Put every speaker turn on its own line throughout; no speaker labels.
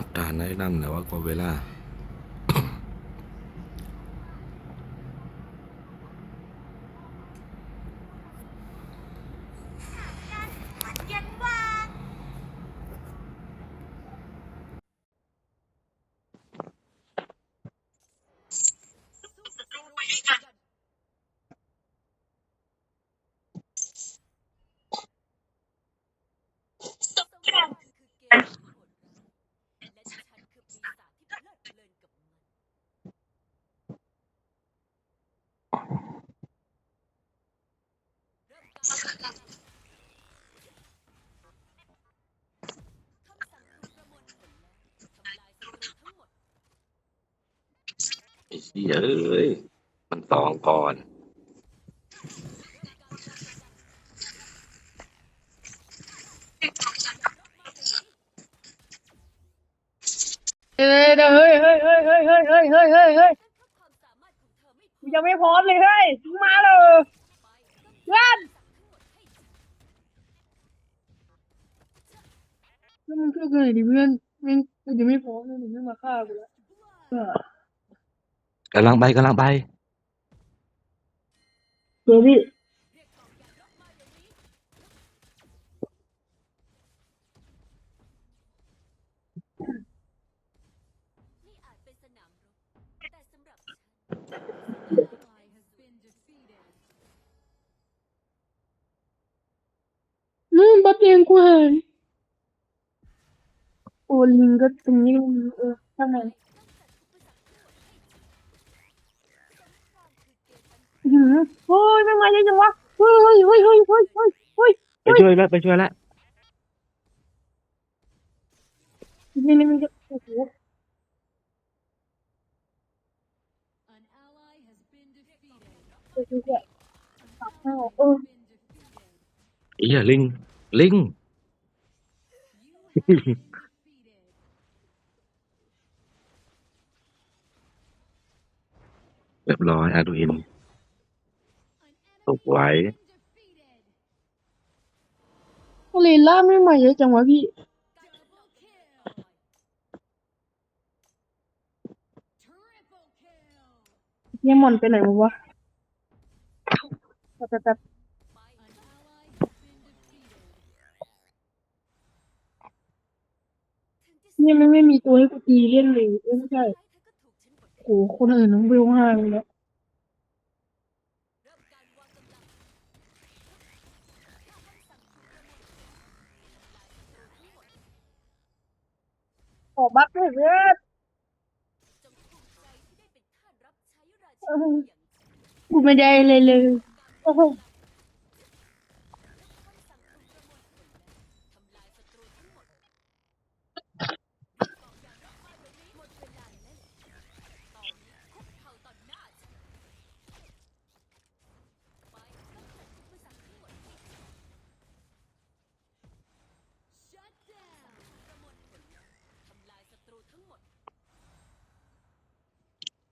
อัพตาแนะนำแล้วว่าก็เวลา ไอ้เหี้เอ้ย มันสองก่อน
เฮ้ยเฮ้ยเฮ้ยเฮ้ยเฮ้ยเฮ้ยเฮ้ยเฮ้ยเฮ้ยเฮ้ยกูยังไม่พร้อมเลยเฮ้ยมึงมาเลยเพื่อนเพื่อนมึงช่วยกันหน่อยดิเพื่อนม่งกูยังไม่พร้อมเลยมึงไม่มาฆ่ากูแล้ว กำ
ลังไปกำลังไป
เดี๋ยวพี่อืมบัฟเองกูหายโอ้ลิงก็ตรงนี้เออข้างในอื้อหือโอ้ยไม่มาเยอะจังวะเฮ้ยเฮ้ยเฮ้ยเฮ้ยเฮ้ยเฮ้ยเฮ้ย
ไปช่วยแล้วไปช่วยแล้ว
นี่นี่มันจะโอ้โห
An ally has been defeated.
โอ้โหเนี่ยตับข้าวเออ
Been defeated.
ไอ้เหี้ยลิงลิง
You have been defeated.
เรียบร้อยอาดูอิน
An
ตกไว้
enemy has been defeated.
โอเลล่าไม่มาเยอะจังวะพี่เนี่ยมอนไปไหนมาวะแป๊บแป๊บเนี่ยไมันไม่มีตัวให้กูตีเล่นเลยไม่ใช่โอ้โหคนอื่นน้องวิวห้าเลยแล้ว ผมมาถึงเลือดกูไม่ได้เลยเลยโอ้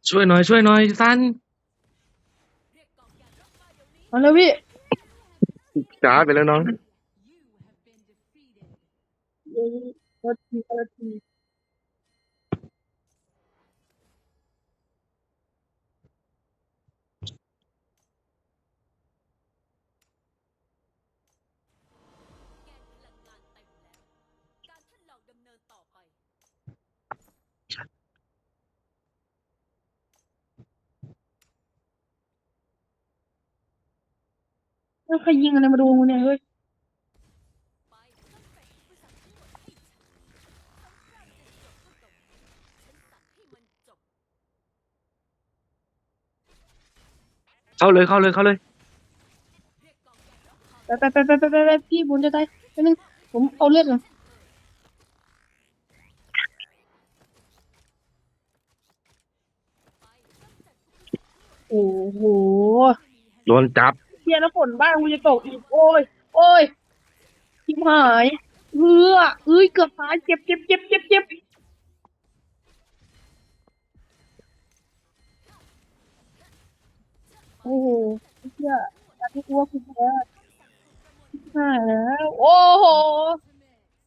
ช่วยหน่อยช่วยหน่อยซัน
เอาแล้วพี่
จ้าไปแล้วน้อง
ใครยิงอะไรมาโดนกูเนี่ยเฮ้ย
เข้าเลยเข้าเลยเข้าเลย
ไปไปไปไปไปไปไปพี่บุญจะตายแป๊บนึงผมเอาเลือดก่อนโอ้โห
โดนจับ
เฮียแล้วฝนบ้านกูจะตกอีกโอ้ย โอ้ยทิมหายเอือเอ้ยเกือบตายเจ็บเจ็บเจ็บเจ็บเจ็บโอ้โหเฮียตอนนี้กูว่ากูแพ้หายแล้วโอ้โห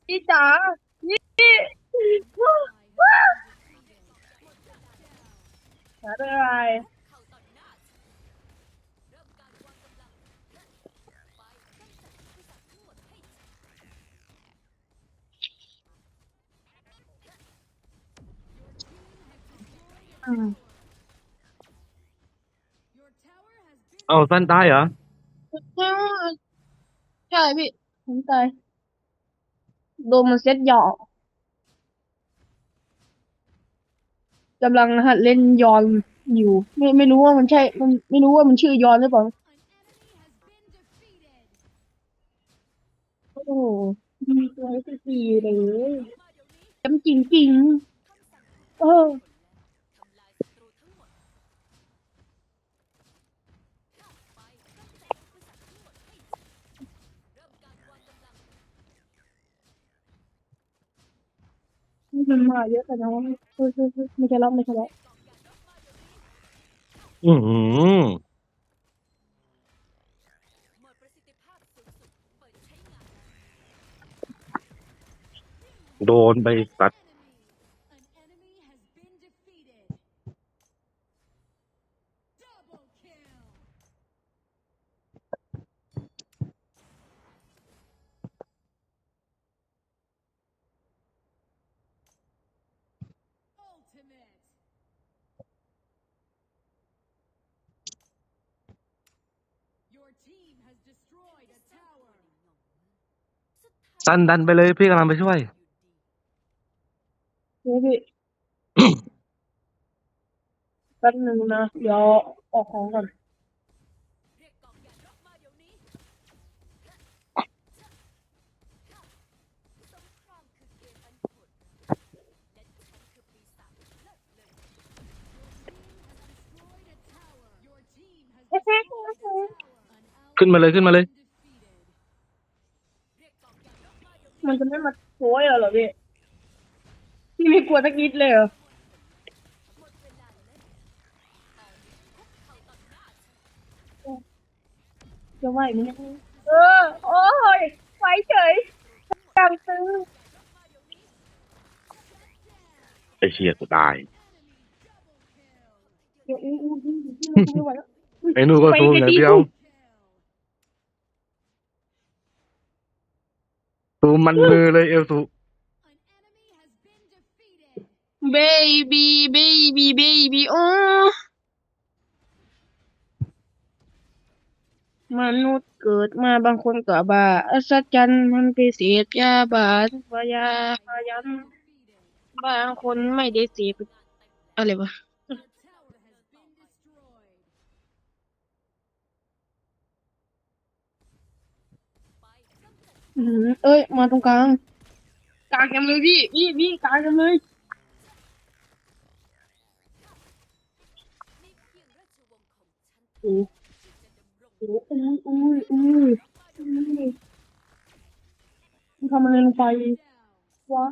พี่จ๋านี่หาได้อะไร
เอาสั้นตายเหรอ
ใช่พี่ผมตายโดนมันเซ็ตหยอกกำลังหัดเล่นยอนอยู่ ไม่ไม่รู้ว่ามันใช่ มันไม่รู้ว่ามันชื่อยอนหรือเปล่าโอ้มีตัวให้ตีเลยจำจริงจริงเออ มันมาเยอะแต่นะว่าเฮ้ยเฮ้ยเฮ้ยไม่ใช่แล้วไม่ใช่แล้ว
อือหือโดนไปตัด
Your team has destroyed a tower.
สั้นดันไปเลยพี่กำลังไปช่วย
เฮ้ยพี่ แป๊บนึงนะ เดี๋ยวออกของก่อน
ขึ้นมาเลยขึ้นมาเลย
ally defeated.
มันจะไม่มาโวยเหรอพี่พี่ไม่กลัวสักนิดเลยเหรอจะไหวไหมเนี่ยเออ โอ้ยไหวเฉยจังซื้อ
ไอเชียกูตาย
เดี๋ยวอู้อู้อู้อู้ไม่ไหวแล้ว
ไอ้นู่นก็สู้อย่างเดียว
Kill.
ซูมันมือเลยเอลซู
An enemy has been defeated.
เบบีเบบีเบบีโอ้มนุษย์เกิดมาบางคนก็บ้าอัศจรรย์มันพิเศษยาบาดพยาพยันบางคนไม่ได้เสพอะไรวะ อืมเอ้ย มาตรงกลาง กลางกันเลยพี่พี่พี่กลางกันเลย โอ้โหอุ้ยอุ้ยอุ้ยอุ้ยมันทำอะไรลงไปวะ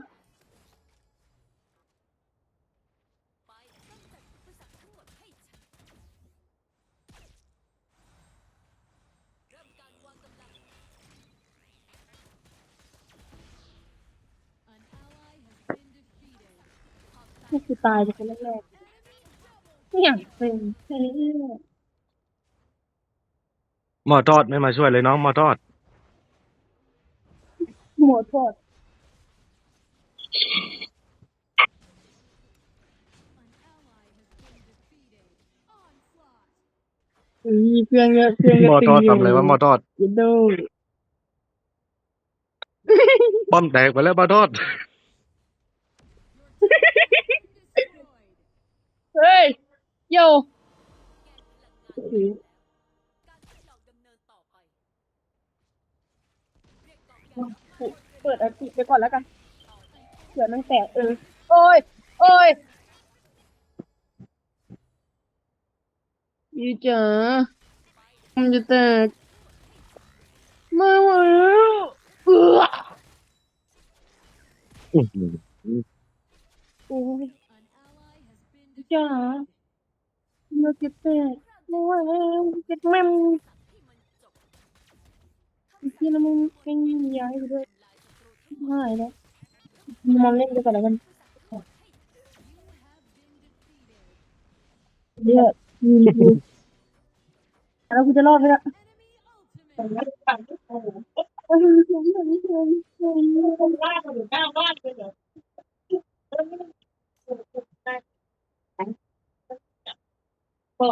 นี่คือตายจากคนแรกๆไม่อยากเป็นแค่นี้
หมอทอดไม่มาช่วยเลยน้องหมอทอด
หมดโทษ
An ally has been defeated. Onslaught.
อืมเพื่อนก็เพื่อน
หม
ก็
อ
ตี
ทอด
อยู่
ทำอะไรวะหมอทอด
อย่าดู
ป้อมแตกไปแล้วหมอทอด
เฮ้ยโยโอ้โหเปิดอันติไปก่อนแล้วกันเผื่อมันแตกเออโอ้ยโอ้ยยี่จ๋ามันจะแตกมาไหวแล้วเออ
อื้อหือ
โอ้ย จ๋า
เมื่
อจะแตกเมื่อจะแม่มที่เรานมึงเป็นยังยาให้ด้วยหายแล้วมึงเล่นด้วยกันแล้วกันเยอะแล้วกูจะรอดไหมล่ะ
บ้านบ้านเลยเหรอ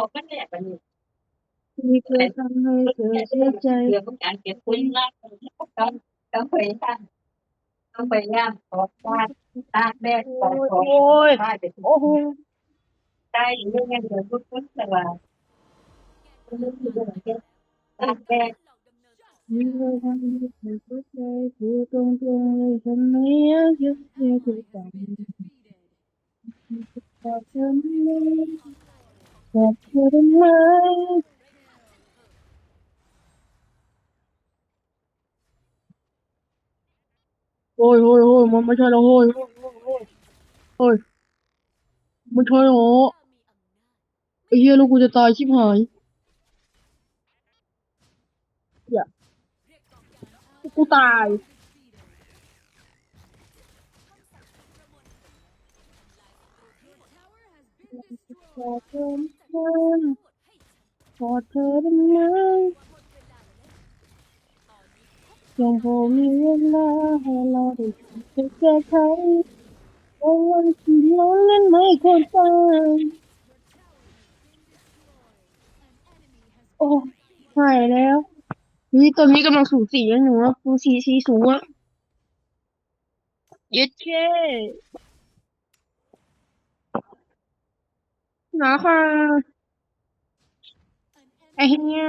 กกันแหละบัดนี้
มีเคยทำให้เธอเสียใจ
เรื่องของการเก็บคุยมากต้องต้องพยายามต้องพยายามขอวาดตากแดดขอขอ
โอ้ย
วาดไปทุก
โอ้โห
ได้เรื่องเงินเดือนทุกคนแต่ว่าเรื่องเดือนเก็บตากแดด
มีเคยทำให้เธอเสียใจพูดตรงๆเลย ฉันไม่อกจะเธอไปขอเธอไม่ขอเธอได้ไหมโอ้ยโอ้ยโอ้ยมันไม่ใช่แล้วโอ้ยโอ้ยโอ้ยโอ้ยโอ้ยไม่ใช่หรอไอ้เหี้ยลูกกูจะตายชิบหายอย่ากูตาย ขอเธอมันขอเธอได้ไหมยังพอมีเวลาให้เราได้คิดแก้ไขโอ้วันที่เรานั้นไม่ควรไปโอ้หายแล้วนี่ตัวนี้กำลังสูสีกันหนูอะสูสีสีสูงอะย็ดเช่ หนาค่ะไอ้เหี้ย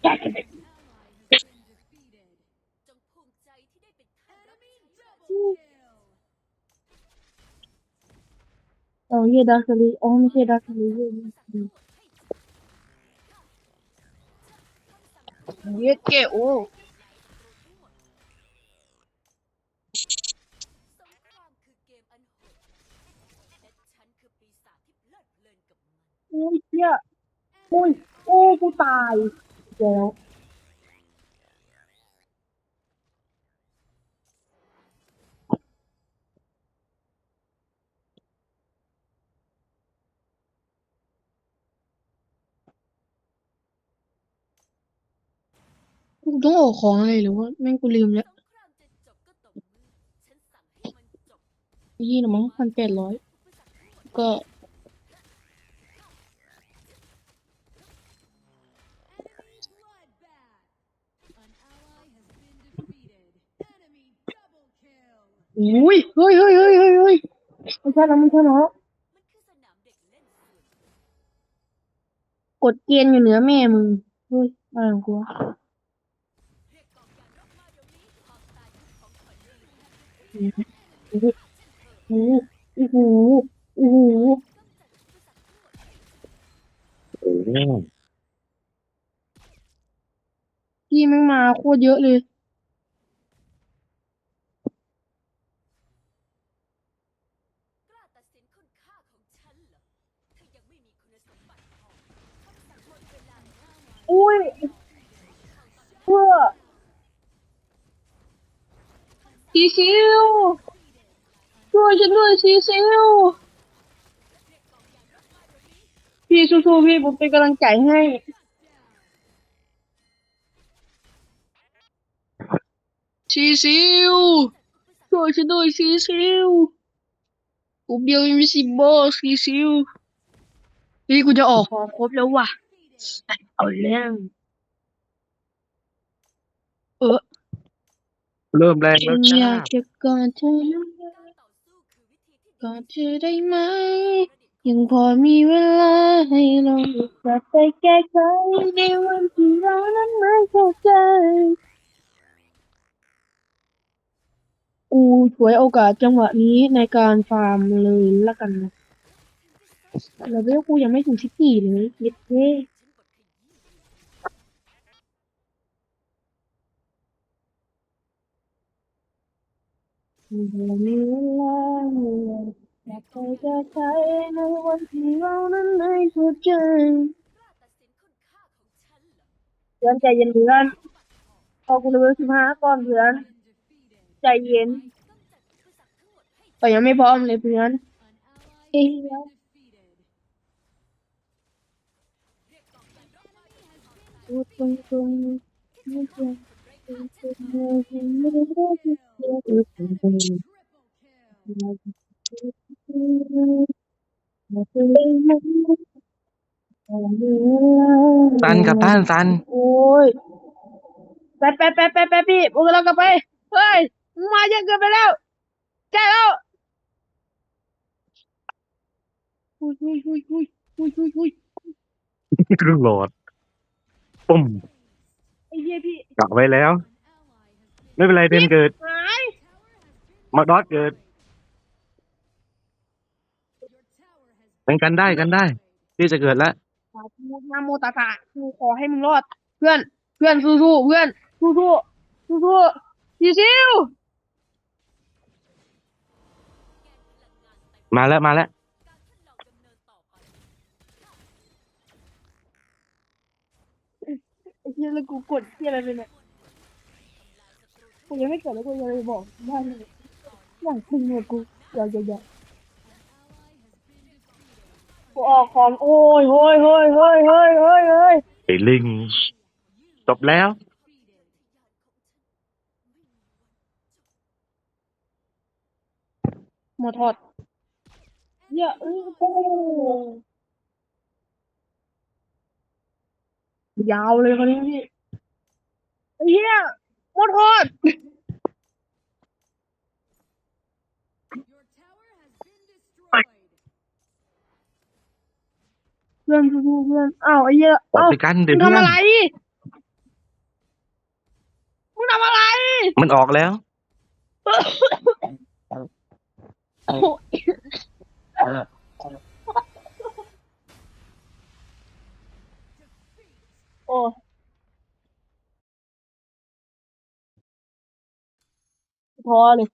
แกจะเป็น
จงภูมิ
อ้ยเหี้ยโอ้ยโอ้กูตายแล้วกูต้องออกของอะไรหรือว่าแม่งกูลืมแล้ว
สงครามจะจบก็ต่อเมื่อฉันสั่งให้มันจบ
ยี่ละมั้งพันแปดร้อยก็ อุ้ยเฮ้ยเฮ้ยเฮ้ยเฮ้ยเฮ้ยไม่ใช่แล้วไม่ใช่แล้ว
มันคือสนามเด็กเล่นสวน
กดเกณฑ์อยู่เหนือแม่มึงเฮ้ยอะไรของกูวะ
เรียกกองยานรบมาเดี๋ยวนี้ความตายคือของขวัญที่
โอ้โหโอ้โหโอ้โห
โอ้โห
พี่แม่งมาโคตรเยอะเลย
กล้าตัดสินคุณค่าของฉันเหรอเธอยังไม่มีคุณสมบัติพอคำสั่งหมดเวลาแล้ว
อุ้ย เพื่อซีซิวช่วยฉันด้วยซีซิวพี่สู้ๆพี่ผมเป็นกำลังใจให้ซีซิวช่วยฉันด้วยซีซิวกูเบียวอินวิซิเบิลซีซิวพี่กูจะออกหอครบแล้วว่ะ เอาเรื่อง เออ
เริ่มแรง
ฉั
แล้ว
น
จ้า
อยากจะกอดเธอ
การต่อสู้คือวิธีที่
กอดเธอได้ไหม ยังพอมีเวลาให้เรากลับไปแก้ไขในวันที่เรานั้นไม่เข้าใจกูฉวยโอกาสจังหวะนี้ในการฟาร์มเลยละกันนะแล้วเวลกูยังไม่ถึงสิบสี่เลยเย็ดเท่
บทขยี้
ยังมีเวลาให้เรากลับไปแก้ไขในวันที่เรานั้นไม่เข้าใจ
กล้าตัดสินคุณค่าของฉันเหรอ
เพื่อนใจเย็นเพื่อนพอกูเลเวลสิบห้าก่อนเพื่อน ใจเย็น
ต้องจัดอุปสรรคทั้งหมดให้
แต่ยังไม่พร้อมเลยเพื่อนเอ
ซันกลับบ้านซัน
โอ้ยไปไปไปไปไปพี่พวกเรากลับไป เฮ้ยมึงมาเยอะเกินไปแล้วใช่แล้วอุ้ยอุ้ยอุ้ยอุ้ยอุ้ยอุ้ยอุ้ย
ครึ่งหลอดปุ่ม
ไอ้เหี้ยพี่
กลับไว้แล้ว ไม่เป็นไรเทนเกิด
หาย
มาดอสเกิดเป็นกันได้กันได้ ที่จะเกิดแล้ว
สาธุนะโมตัสสะกูขอให้มึงรอด เพื่อน เพื่อนสู้ๆเพื่อนสู้ๆสู้ๆยีซิว
มาแล้วมาแล้ว
ไอ้เหี้ยแล้วกูกดเหี้ยอะไรไปเนี่ยกูยังไม่เกิดแล้วกูยังไม่บอกบ้านเลย อย่างจริงเลยกูอย่าอย่าอย่ากูออกของโอ้ยเฮ้ยเฮ้ยเฮ้ยเฮ้ยเฮ้ยเฮ้ย
ไอ้ลิงจบแล้ว
หมดทอดเยอะเออโอ้ยาวเลยคนนี้พี่ไอ้เหี้ยหมดทอด เพื่อนสู้ๆเพื่อนอ้าวไอ้เหี้ย
ออก
อ้าว
ไปกัน
มึ
เดี๋ยว
ง
เพื่อ
ทำ
น
อะไรมึงทำอะไร
มันออกแล้ว
โอ้ท้อเลย